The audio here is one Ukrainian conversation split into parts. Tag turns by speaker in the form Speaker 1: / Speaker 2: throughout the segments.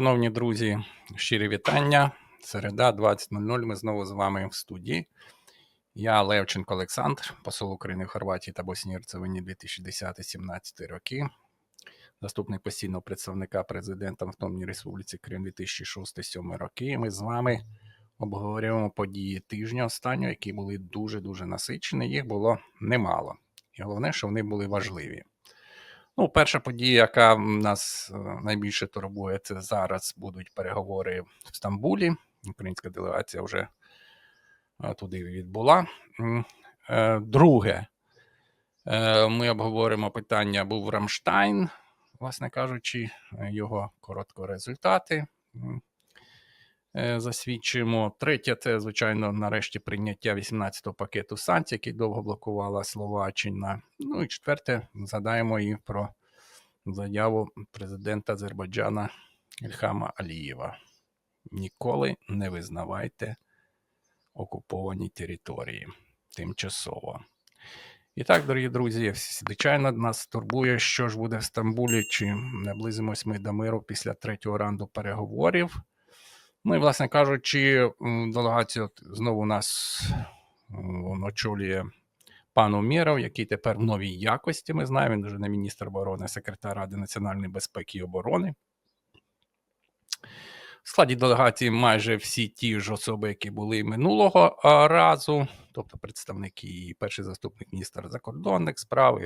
Speaker 1: Шановні друзі, щирі вітання. Середа 20.00. Ми знову з вами в студії. Я Левченко Олександр, посол України в Хорватії та Боснії Герцевині 2010-17 роки, заступник постійного представника президента в Автономній Республіці Крим 2006-2007 роки. Ми з вами обговорюємо події тижня останнього, які були дуже-дуже насичені. Їх було немало. І головне, що вони були важливі. Ну, перша подія, яка нас е, найбільше турбує, це зараз будуть переговори в Стамбулі. Українська делегація вже е, туди відбула. Е, Друге, ми обговоримо питання був Рамштайн, власне кажучи, його коротко результати. Е, Третє, це, звичайно, нарешті прийняття 18-го пакету санкцій, який довго блокувала Словаччина. Ну і четверте, згадаємо і про заяву президента Азербайджана Ільхама Алієва. Ніколи не визнавайте окуповані території тимчасово. І так, дорогі друзі, звичайно, нас турбує, що ж буде в Стамбулі, чи наблизимось ми до миру після третього раунду переговорів. Ну і, власне кажучи, от знову нас очолює пан Умєров, який тепер в новій якості. Ми знаємо, він вже не міністр оборони, а секретар Ради національної безпеки і оборони. В складі делегації майже всі ті ж особи, які були минулого разу, тобто представники і перший заступник міністра закордонних справ,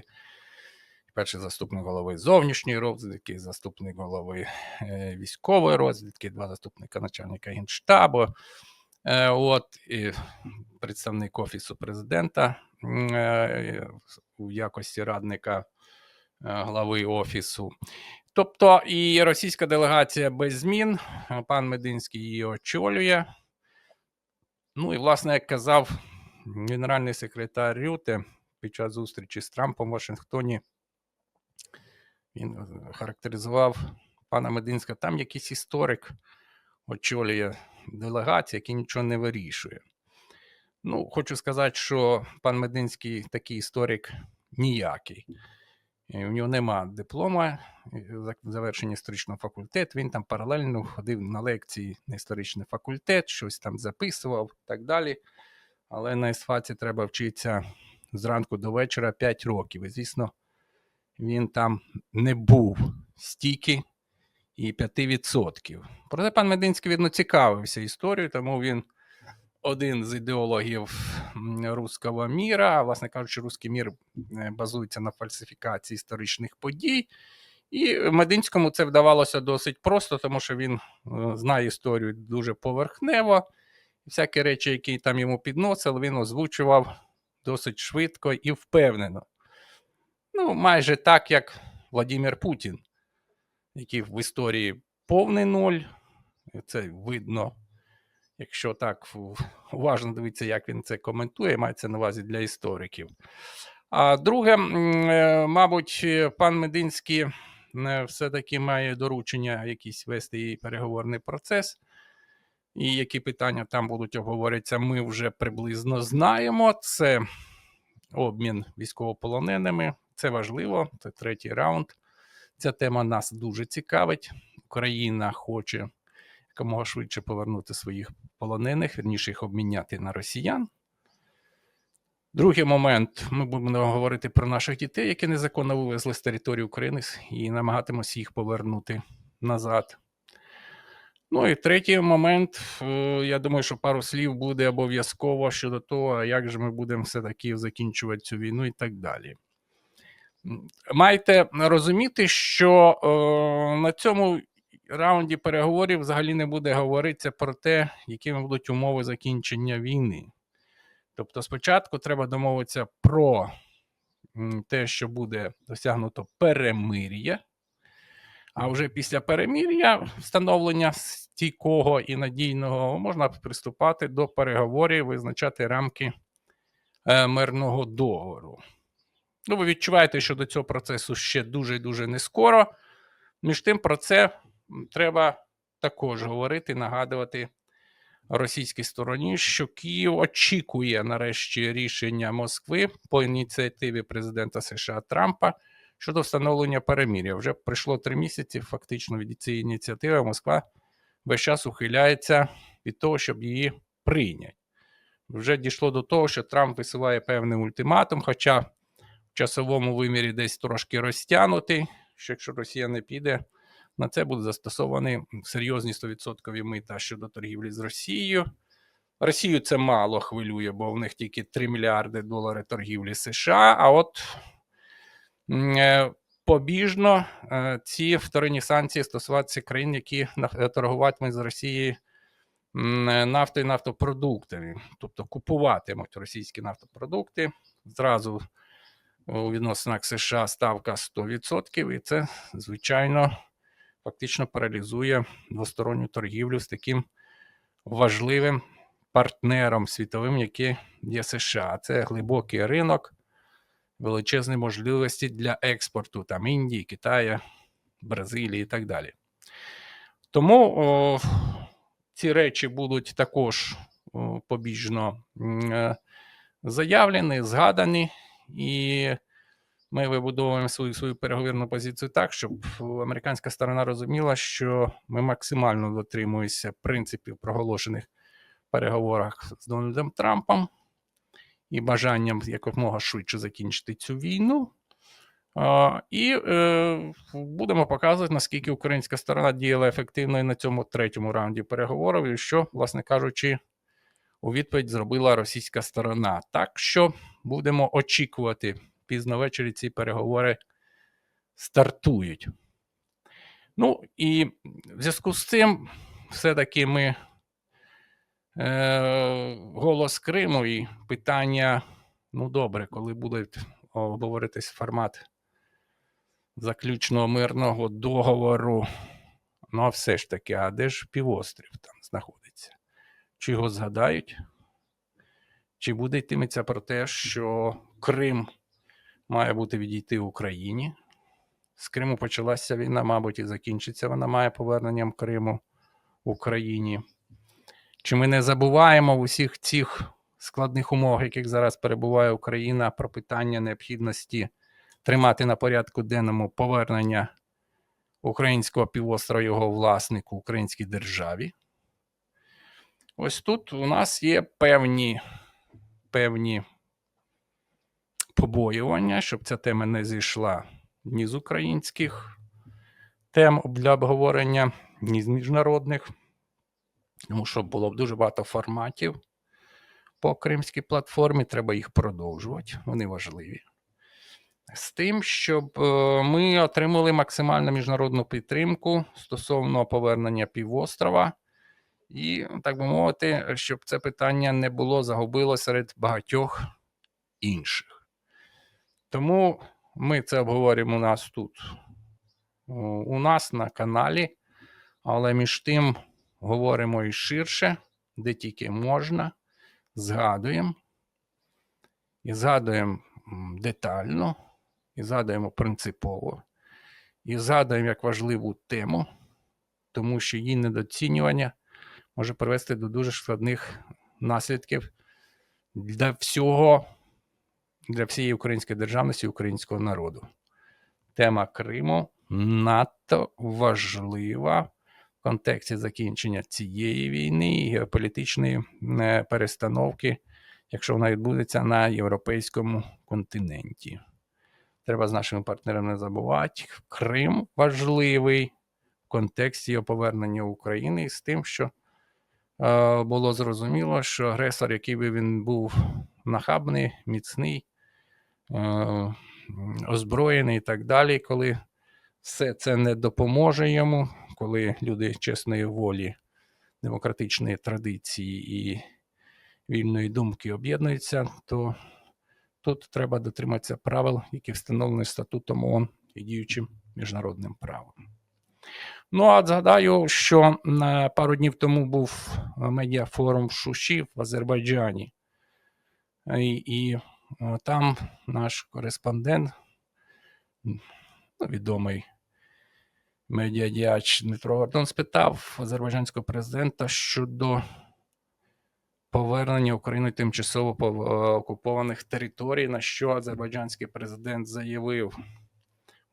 Speaker 1: перший заступник голови зовнішньої розвідки, заступник голови е, військової розвідки, два заступника начальника генштабу. Е, от, і представник Офісу президента е, у якості радника глави Офісу. Тобто і російська делегація без змін, пан Мединський її очолює. Ну і, власне, як казав генеральний секретар Рюте під час зустрічі з Трампом в Вашингтоні, він е, характеризував пана Мединського, там якийсь історик очолює делегацію, який нічого не вирішує. Ну, хочу сказати, що пан Мединський такий історик ніякий. У нього нема диплома е, завершення історичного факультету. Він там паралельно ходив на лекції на історичний факультет, щось там записував і так далі. Але на ісфаці треба вчитися зранку до вечора 5 років. І, звісно, він там не був стільки і 5%. Проте пан Мединський видно цікавився історією, тому він один з ідеологів руського міра. Власне кажучи, руський мір е, базується на фальсифікації історичних подій. І Мединському це вдавалося досить просто, тому що він е, знає історію дуже поверхнево. Всякі речі, які там йому підносили, він озвучував досить швидко і впевнено. Ну, майже так, як Владимир Путін, який в історії повний нуль. Це видно, якщо так уважно дивитися, як він це коментує, мається на увазі для істориків. А друге, е, мабуть, пан Мединський е, все-таки має доручення якийсь вести і переговорний процес. І які питання там будуть обговорюватися, ми вже приблизно знаємо. Це обмін військовополоненими. Це важливо, це третій раунд. Ця тема нас дуже цікавить. Україна хоче якомога швидше повернути своїх полонених, вірніше їх обміняти на росіян. Другий момент: ми будемо говорити про наших дітей, які незаконно вивезли з території України і намагатимося їх повернути назад. Ну і третій момент, е, я думаю, що пару слів буде обов'язково щодо того, як же ми будемо все-таки закінчувати цю війну і так далі. Маєте розуміти, що е, на цьому раунді переговорів взагалі не буде говоритися про те, якими будуть умови закінчення війни. Тобто, спочатку треба домовитися про те, що буде досягнуто перемир'я, а вже після перемир'я, встановлення стійкого і надійного, можна приступати до переговорів, визначати рамки е, мирного договору. Ну, ви відчуваєте, що до цього процесу ще дуже і дуже не скоро. Між тим, про це треба також говорити, нагадувати російській стороні, що Київ очікує нарешті рішення Москви по ініціативі президента США Трампа щодо встановлення перемир'я. Вже пройшло три місяці. Фактично від цієї ініціативи Москва весь час ухиляється від того, щоб її прийняти. Вже дійшло до того, що Трамп висуває певний ультиматум, хоча часовому вимірі десь трошки розтягнутий, що якщо Росія не піде, на це будуть застосовані серйозні 100% мита щодо торгівлі з Росією. Росію це мало хвилює, бо в них тільки 3 мільярди доларів торгівлі США. А от е, побіжно е, ці вторинні санкції стосуватися країн, які е, торгуватимуть з Росією нафтою і нафтопродуктами, тобто купуватимуть російські нафтопродукти. Зразу у відносинах США ставка 100%, і це, звичайно, фактично паралізує двосторонню торгівлю з таким важливим партнером світовим, який є США. Це глибокий ринок, величезні можливості для експорту там Індії, Китаю, Бразилії і так далі. Тому о, ці речі будуть також о, побіжно е, заявлені, згадані, і ми вибудовуємо свою свою переговірну позицію так, щоб американська сторона розуміла, що ми максимально дотримуємося принципів, проголошених переговорах з Дональдом Трампом і бажанням якомога швидше закінчити цю війну. А, І е, будемо показувати, наскільки українська сторона діяла ефективно і на цьому третьому раунді переговорів, і що, власне кажучи, у відповідь зробила російська сторона. Так що будемо очікувати пізно ввечері ці переговори стартують. Ну і в зв'язку з цим, все-таки ми е, голос Криму і питання: ну добре, коли буде обговоритись формат заключного мирного договору. Ну, а все ж таки, а де ж півострів там знаходиться? Чи його згадають? Чи буде йтиметься про те, що Крим має бути відійти Україні? З Криму почалася війна, мабуть, і закінчиться вона має поверненням Криму Україні. Чи ми не забуваємо в усіх цих складних умовах, яких зараз перебуває Україна, про питання необхідності тримати на порядку денному повернення українського півострова його власнику українській державі? Ось тут у нас є певні, певні побоювання, щоб ця тема не зійшла ні з українських тем для обговорення, ні з міжнародних, тому що було б дуже багато форматів по кримській платформі, треба їх продовжувати, вони важливі. З тим, щоб е, ми отримали максимальну міжнародну підтримку стосовно повернення півострова, і, так би мовити, щоб це питання не було загубило серед багатьох інших. Тому ми це обговорюємо у нас тут, у нас на каналі, але між тим говоримо і ширше, де тільки можна, згадуємо. І згадуємо детально, і згадуємо принципово, і згадуємо як важливу тему, тому що її недоцінювання може привести до дуже складних наслідків для всього, для всієї української державності українського народу. Тема Криму надто важлива в контексті закінчення цієї війни і геополітичної е, перестановки, якщо вона відбудеться на європейському континенті. Треба з нашими партнерами не забувати. Крим важливий в контексті його повернення України з тим, що було зрозуміло, що агресор, який би він був нахабний, міцний, е, озброєний і так далі, коли все це не допоможе йому, коли люди чесної волі, демократичної традиції і вільної думки об'єднуються, то тут треба дотриматися правил, які встановлені статутом ООН і діючим міжнародним правом. Ну, а згадаю, що на пару днів тому був медіафорум в Шуші в Азербайджані. І, і е, там наш кореспондент, ну, відомий медіадіач Дмитро Гордон, спитав азербайджанського президента щодо повернення Україною тимчасово е, окупованих територій, на що азербайджанський президент заявив,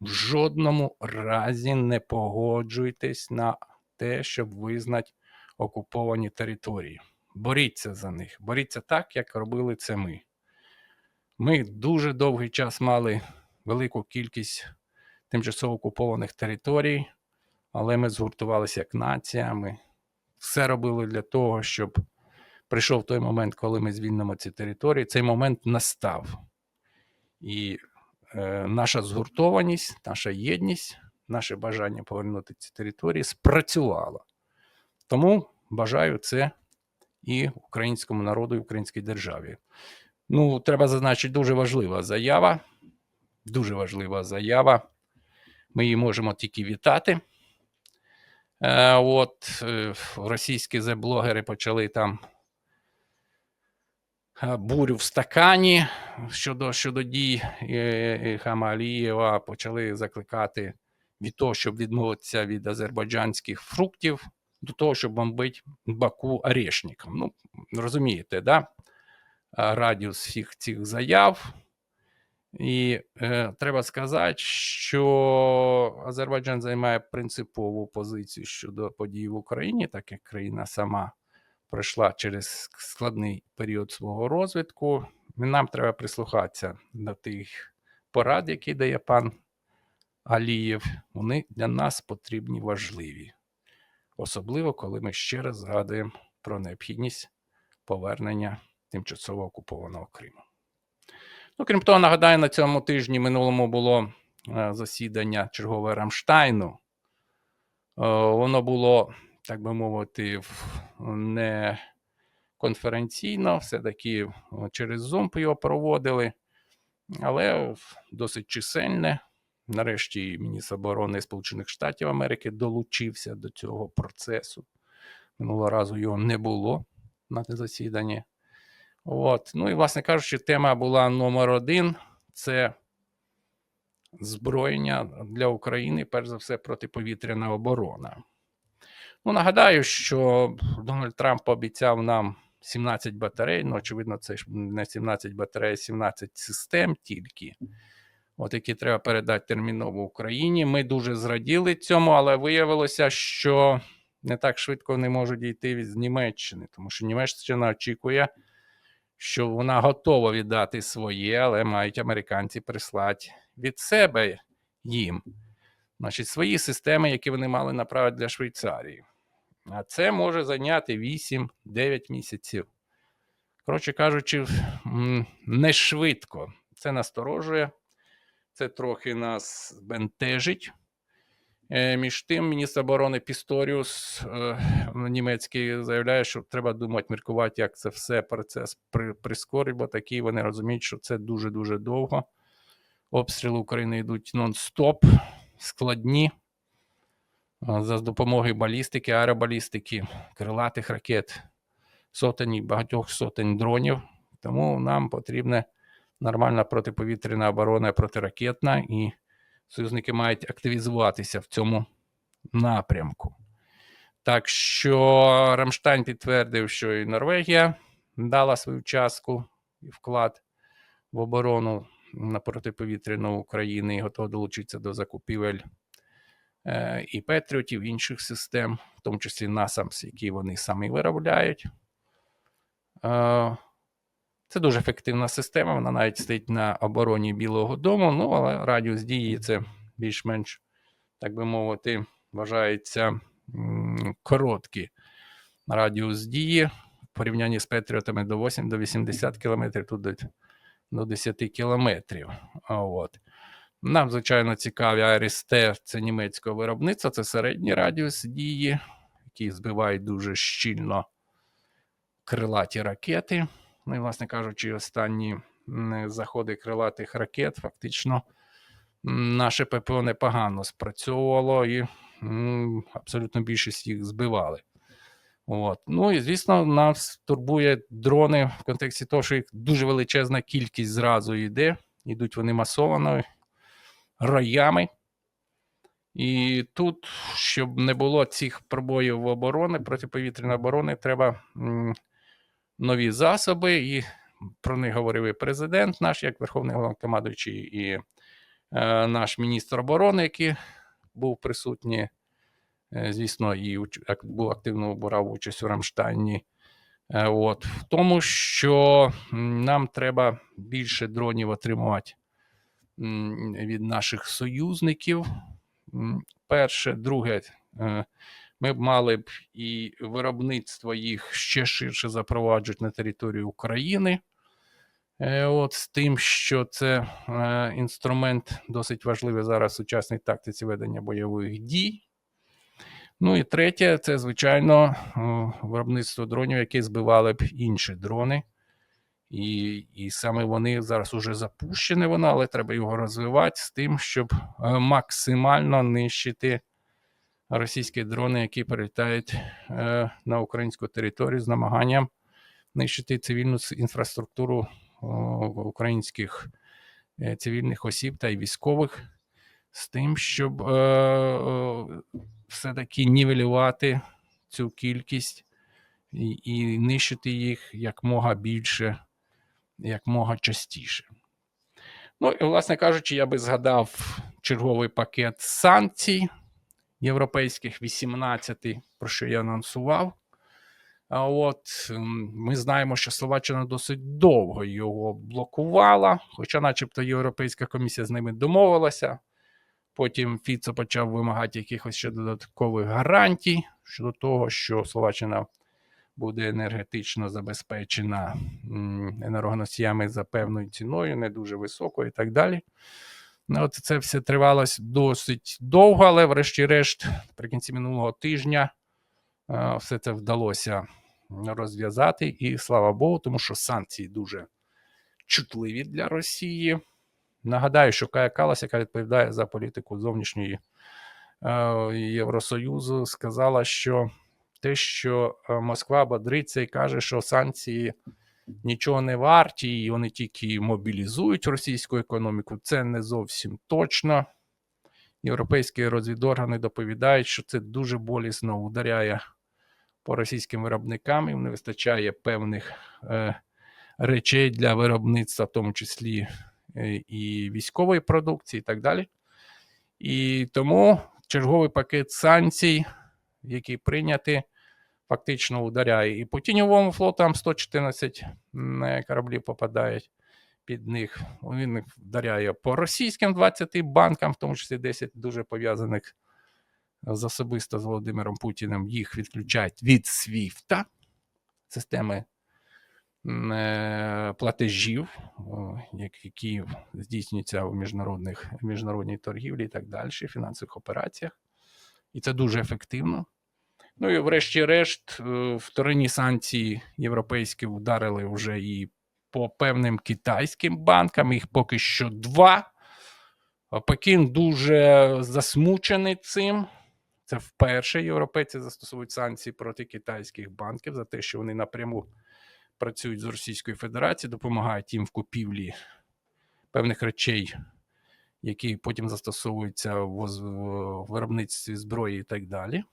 Speaker 1: в жодному разі не погоджуйтесь на те, щоб визнати окуповані території. Боріться за них, боріться так, як робили це ми. Ми дуже довгий час мали велику кількість тимчасово окупованих територій, але ми згуртувалися як нація. Ми все робили для того, щоб прийшов той момент, коли ми звільнимо ці території. Цей момент настав. І наша згуртованість, наша єдність, наше бажання повернути ці території спрацювало. Тому бажаю це і українському народу, і українській державі. Ну, треба зазначити, дуже важлива заява. Дуже важлива заява. Ми її можемо тільки вітати. Е, от е, російські зеблогери почали там е, бурю в стакані щодо, щодо дій е, Алієва, почали закликати від того, щоб відмовитися від азербайджанських фруктів, до того, щоб бомбити Баку орешником. Ну, розумієте, да? Радіус всіх цих заяв. І е, треба сказати, що Азербайджан займає принципову позицію щодо подій в Україні, так як країна сама пройшла через складний період свого розвитку. Нам треба прислухатися до тих порад, які дає пан Алієв. Вони для нас потрібні важливі, особливо коли ми ще раз згадуємо про необхідність повернення тимчасово окупованого Криму. Ну, крім того, нагадаю, на цьому тижні минулому було е, засідання чергове Рамштайну. Е, воно було, так би мовити, не конференційно, все-таки через Zoom його проводили, але досить чисельне. Нарешті міністр оборони Сполучених Штатів Америки долучився до цього процесу. Минулого разу його не було на засіданні. От. Ну і, власне кажучи, тема була номер один: це зброєння для України, перш за все, протиповітряна оборона. Ну, нагадаю, що Дональд Трамп пообіцяв нам 17 батарей. Ну, очевидно, це ж не 17 батарей, а 17 систем тільки. От які треба передати терміново Україні. Ми дуже зраділи цьому, але виявилося, що не так швидко вони можуть дійти від Німеччини, тому що Німеччина очікує, що вона готова віддати своє, але мають американці прислати від себе їм. Значить, свої системи, які вони мали направити для Швейцарії. А це може зайняти 8-9 місяців. Коротше кажучи, не швидко. Це насторожує, це трохи нас бентежить. Е, Між тим, міністр оборони Пісторіус е, німецький заявляє, що треба думати, міркувати, як це все процес прискорить, бо такі вони розуміють, що це дуже-дуже довго. Обстріли України йдуть нон-стоп, складні. За допомогою балістики, аеробалістики, крилатих ракет, сотень і багатьох сотень дронів. Тому нам потрібна нормальна протиповітряна оборона протиракетна, і союзники мають активізуватися в цьому напрямку. Так що Рамштайн підтвердив, що і Норвегія дала свою частку і вклад в оборону на протиповітряну України і готова долучитися до закупівель і Петріотів, інших систем, в тому числі NASAMS, які вони самі виробляють. Е, Це дуже ефективна система, вона навіть стоїть на обороні Білого Дому, ну, але радіус дії це більш-менш, так би мовити, вважається короткий радіус дії в порівнянні з Петріотами до 8 до 80 км, тут до, до 10 кілометрів. От. Нам, звичайно, цікаві АРСТ, це німецького виробництва, це середній радіус дії, який збивають дуже щільно крилаті ракети. Ну і, власне кажучи, останні заходи крилатих ракет фактично наше ППО непогано спрацьовувало і абсолютно більшість їх збивали. От. Ну і звісно, нас турбує дрони в контексті того, що їх дуже величезна кількість зразу йде, йдуть вони масовано, роями. І тут, щоб не було цих пробоїв в оборони, протиповітряної оборони, треба нові засоби, і про них говорив і президент наш, як Верховний Головнокомандуючий, і е, наш міністр оборони, який був присутній, е, звісно, і був активно брав участь у Рамштайні. Е, От, в тому, що нам треба більше дронів отримувати від наших союзників. Перше, друге, е, ми б мали б і виробництво їх ще ширше запроваджувати на території України. Е, От з тим, що це е, інструмент досить важливий зараз в сучасній тактиці ведення бойових дій. Ну і третє, це, звичайно, виробництво дронів, які збивали б інші дрони. І, і саме вони зараз уже запущені, воно, але треба його розвивати з тим, щоб е, максимально нищити російські дрони, які перелітають е, на українську територію з намаганням нищити цивільну інфраструктуру о, українських е, цивільних осіб та й військових, з тим, щоб е, е, все-таки нівелювати цю кількість і, і нищити їх якмога більше, якмога частіше. Ну і, власне кажучи, я би згадав черговий пакет санкцій європейських 18, про що я анонсував. А от ми знаємо, що Словаччина досить довго його блокувала, хоча, начебто, Європейська комісія з ними домовилася. Потім Фіцо почав вимагати якихось ще додаткових гарантій щодо того, що Словаччина буде енергетично забезпечена енергоносіями за певною ціною, не дуже високою і так далі. Ну, От це все тривалося досить довго, але врешті-решт, наприкінці минулого тижня, е, все це вдалося розв'язати. І слава Богу, тому що санкції дуже чутливі для Росії. Нагадаю, що Кая Калас, яка відповідає за політику зовнішньої е, Євросоюзу, сказала, що те, що е, Москва бодриться і каже, що санкції нічого не варті, і вони тільки мобілізують російську економіку, це не зовсім точно. Європейські розвідоргани доповідають, що це дуже болісно ударяє по російським виробникам, їм не вистачає певних е, речей для виробництва, в тому числі е, і військової продукції, і так далі. І тому черговий пакет санкцій, який прийнятий, фактично ударяє і по тіньовому флотам 114 м, е, кораблів попадають під них. Він вдаряє по російським 20 банкам, в тому числі 10 дуже пов'язаних з особисто з Володимиром Путіним. Їх відключають від SWIFT, системи е, платежів, які здійснюються у міжнародних міжнародній торгівлі і так далі, фінансових операціях. І це дуже ефективно. Ну і врешті-решт, е, вторинні санкції європейські вдарили вже і по певним китайським банкам. Їх поки що два. Пекін дуже засмучений цим. Це вперше європейці застосовують санкції проти китайських банків за те, що вони напряму працюють з Російською Федерацією, допомагають їм в купівлі певних речей, які потім застосовуються в виробництві зброї і так далі.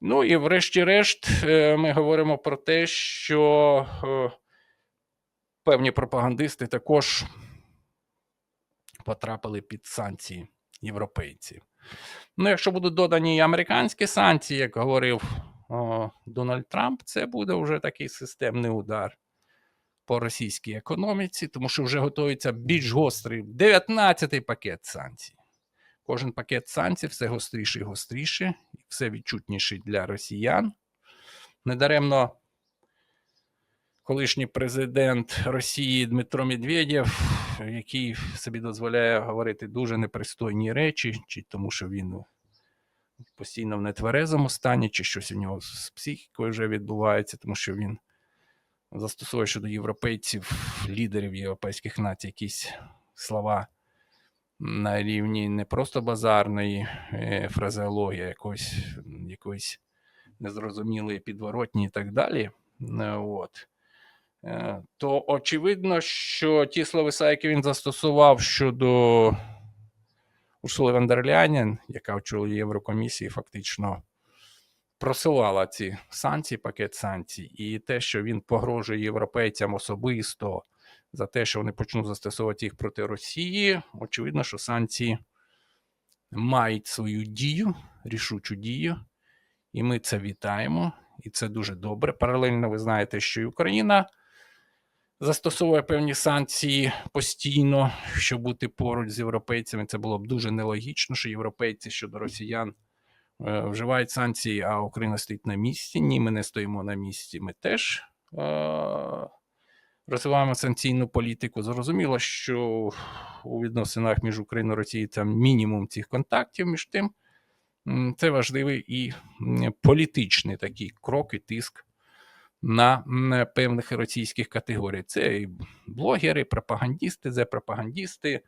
Speaker 1: Ну і врешті-решт, е, ми говоримо про те, що е, певні пропагандисти також потрапили під санкції європейців. Ну, якщо будуть додані американські санкції, як говорив о, Дональд Трамп, це буде вже такий системний удар по російській економіці, тому що вже готується більш гострий 19-й пакет санкцій. Кожен пакет санкцій все гостріше і гостріше, і все відчутніший для росіян. Недаремно колишній президент Росії Дмитро Медведєв, який собі дозволяє говорити дуже непристойні речі, чи тому, що він постійно в нетверезому стані, чи щось у нього з психікою вже відбувається, тому що він застосовує щодо європейців, лідерів європейських націй, якісь слова на рівні не просто базарної е, фразеології, а якоїсь, якоїсь незрозумілої підворотні і так далі. Е, От. Е, То очевидно, що ті словеса, які він застосував щодо Урсули Вандерляєн, яка очолює Єврокомісії, фактично просувала ці санкції, пакет санкцій, і те, що він погрожує європейцям особисто за те, що вони почнуть застосовувати їх проти Росії. Очевидно, що санкції мають свою дію, рішучу дію, і ми це вітаємо, і це дуже добре. Паралельно ви знаєте, що і Україна застосовує певні санкції постійно, щоб бути поруч з європейцями. Це було б дуже нелогічно, що європейці щодо росіян е, вживають санкції, а Україна стоїть на місці. Ні, ми не стоїмо на місці. Ми теж е, розвиваємо санкційну політику. Зрозуміло, що у відносинах між Україною і Росією там мінімум цих контактів між тим. Це важливий і політичний такий крок і тиск на певних російських категорій. Це і блогери, пропагандісти, це пропагандісти,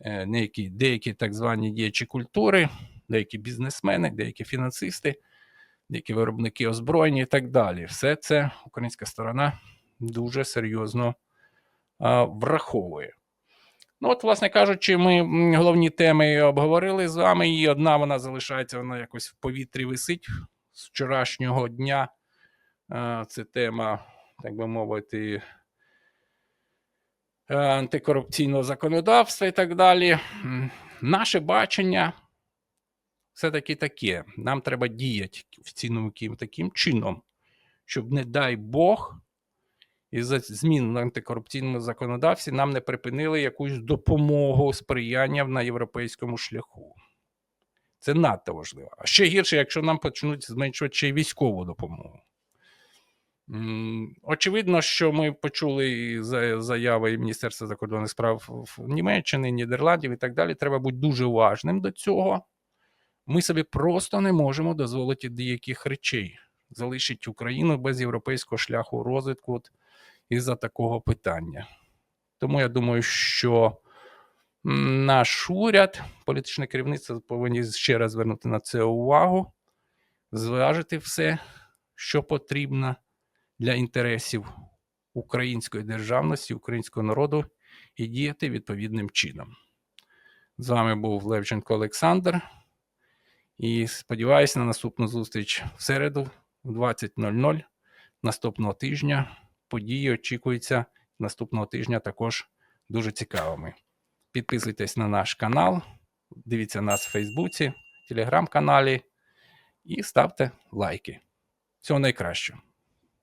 Speaker 1: е, деякі, деякі так звані діячі культури, деякі бізнесмени, деякі фінансисти, деякі виробники озброєння і так далі. Все це українська сторона дуже серйозно а, враховує. Ну, от, власне кажучи, ми головні теми обговорили з вами, і одна вона залишається, вона якось в повітрі висить з вчорашнього дня. А, Це тема, так би мовити, е, антикорупційного законодавства і так далі. Наше бачення все-таки таке. Нам треба діяти в ціному таким чином, щоб, не дай Бог, із змін в антикорупційному законодавстві нам не припинили якусь допомогу сприяння на європейському шляху. Це надто важливо. А ще гірше, якщо нам почнуть зменшувати ще й військову допомогу. Очевидно, що ми почули за- заяви Міністерства закордонних справ Німеччини, Нідерландів і так далі. Треба бути дуже уважним до цього. Ми собі просто не можемо дозволити деяких речей. Залишить Україну без європейського шляху розвитку із-за такого питання. Тому я думаю, що наш уряд, політичне керівництво повинні ще раз звернути на це увагу, зважити все, що потрібно для інтересів української державності, українського народу і діяти відповідним чином. З вами був Левченко Олександр. І сподіваюся на наступну зустріч в середу в 20.00 наступного тижня. Події очікуються наступного тижня також дуже цікавими. Підписуйтесь на наш канал, дивіться нас в Фейсбуці, телеграм-каналі і ставте лайки. Всього найкращого.